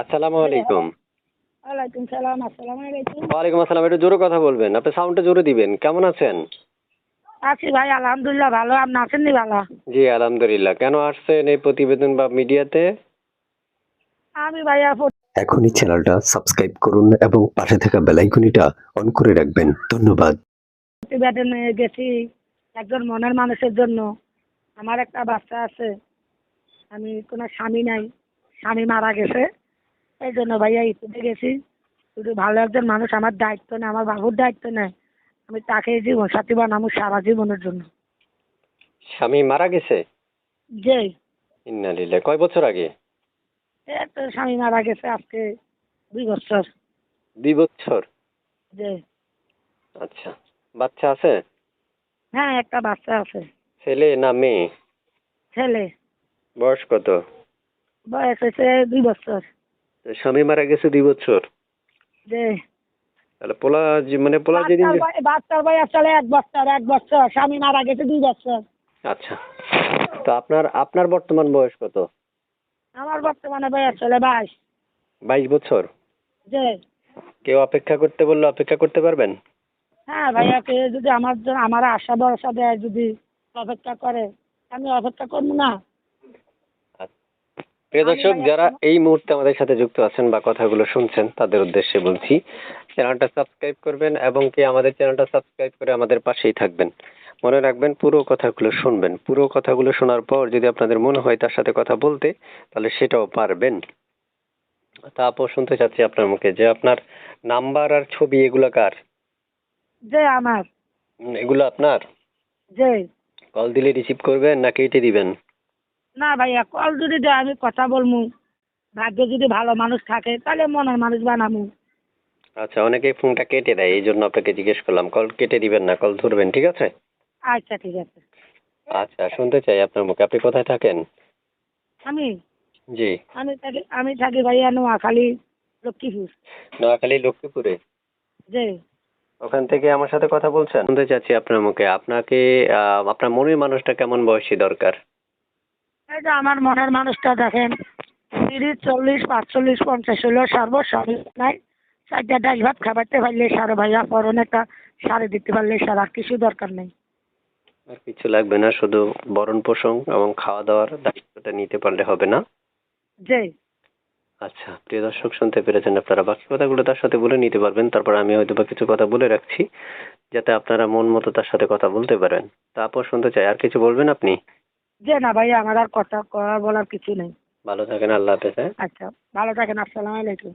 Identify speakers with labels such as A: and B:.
A: আসসালামু আলাইকুম।
B: ওয়ালাইকুম সালাম আসসালামু আলাইকুম।
A: ওয়ালাইকুম আসসালাম একটু জোরে কথা বলবেন। আপনি সাউন্ডটা জোরে দিবেন। কেমন আছেন?
B: আছি ভাই আলহামদুলিল্লাহ ভালো। আপনি আছেন নি ভালো?
A: জি আলহামদুলিল্লাহ। কেন আসছেন এই প্রতিবেদন বা মিডিয়াতে?
B: আমি ভাইয়া
C: এখনই চ্যানেলটা সাবস্ক্রাইব করুন এবং পাশে থাকা বেলাইকনিটা অন করে রাখবেন। ধন্যবাদ।
B: প্রতিবেদনে গেছি একজন মনের মানুষের জন্য। আমার একটা বাচ্চা আছে। আমি কোনো স্বামী নাই। স্বামী মারা গেছে। এই জন্য ভাইয়া ইস্যুতে গেছি শুধু ভালো একজন মানুষ আমার দায়িত্ব নেয় আমার বাবুর দায়িত্ব নেয়। আমি তাকে জীবন সাথী বানাবো সারা জীবনের জন্য।
A: স্বামী মারা গেছে?
B: যে
A: ইন্নালিল্লাহ কয় বছর আগে?
B: একটা স্বামী মারা গেছে আজকে দুই বছর।
A: দুই বছর?
B: যে
A: আচ্ছা বাচ্চা আছে?
B: হ্যাঁ একটা বাচ্চা আছে।
A: ছেলে না মেয়ে?
B: ছেলে।
A: বয়স কত?
B: বয়স হয়েছে দুই বছর।
A: স্বামী মারা গেছে দুই বছর? তাহলে পোলা মানে পোলা যেদিন
B: বাচ্চার বয়স চলে এক বছর এক বছর স্বামী মারা গেছে দুই বছর।
A: আচ্ছা। তো আপনার আপনার বর্তমান বয়স কত?
B: আমার বর্তমানে বয়স চলে বাইশ।
A: বাইশ বছর?
B: যে
A: কেউ অপেক্ষা করতে বললে অপেক্ষা করতে পারবেন?
B: হ্যাঁ ভাইয়া কে যদি আমার আমার আশা ভরসা দেয় যদি অপেক্ষা করে আমি অপেক্ষা করব না।
A: প্রিয় দর্শক যারা এই মুহূর্তে আমাদের সাথে যুক্ত আছেন বা কথাগুলো শুনছেন তাদের উদ্দেশ্যে বলছি চ্যানেলটা সাবস্ক্রাইব করবেন এবং কি আমাদের চ্যানেলটা সাবস্ক্রাইব করে আমাদের পাশেই থাকবেন। মনে রাখবেন পুরো কথাগুলো শুনবেন। পুরো কথাগুলো শোনার পর যদি আপনাদের মনে হয় তার সাথে কথা বলতে তাহলে সেটাও পারবেন। তারপর শুনতে চাচ্ছি আপনার মুখে যে আপনার নাম্বার আর ছবি এগুলো কার?
B: যে আমার।
A: এগুলো আপনার?
B: যে।
A: কল দিলে রিসিভ করবেন না কেটে দিবেন?
B: না ভাইয়া কল যদি দেয় আমি কথা বলব ভাগ্য যদি ভালো মানুষ থাকে তাহলে মনের মানুষ বানাবো
A: আচ্ছা অনেকেই ফোনটা কেটে দেয় এই জন্য আপনাকে জিজ্ঞেস করলাম। কল কেটে দিবেন না কল ধরবেন ঠিক আছে?
B: আচ্ছা ঠিক আছে।
A: আচ্ছা শুনতে চাই আপনার মুখে। আপনি কোথায় থাকেন?
B: আমি?
A: জি।
B: আমি থাকি আমি থাকি ভাইয়া নোয়াখালী লক্ষ্মীপুর।
A: নোয়াখালী লক্ষ্মীপুরে?
B: যে
A: ওখান থেকে আমার সাথে কথা বলছেন? শুনতে চাচ্ছি আপনার মুখে। আপনাকে আহ, আপনার মনের মানুষটা কেমন বয়সী দরকার?
B: এই যে আমার মনের মানুষটা দেখেন। তিরিশ চল্লিশ পাঁচচল্লিশ পঞ্চাশ হলেও সর্বসর্ব নাই। চারটা ডাল ভাত খাবারতে পারলে সারো ভাইয়া পরনে একটা সারে দিতে পারলে সার আর কিছু দরকার নেই।
A: আর কিছু লাগবে না শুধু বরণ পোষণ এবং খাওয়া দাওয়ার দায়িত্বটা নিতে পারলে হবে না?
B: যে
A: আচ্ছা প্রিয় দর্শক শুনতে পেরেছেন আপনারা বাকি কথাগুলো তার সাথে বলে নিতে পারবেন। তারপর আমি হয়তো বা কিছু কথা বলে রাখছি যাতে আপনারা মন মতো তার সাথে কথা বলতে পারেন। তারপর শুনতে চাই। আর কিছু বলবেন আপনি?
B: যে না ভাই আমার আর কথা বলার কিছু নেই।
A: ভালো থাকেন আল্লাহ হাফেজ হ্যাঁ?
B: আচ্ছা ভালো থাকেন আসসালামু আলাইকুম।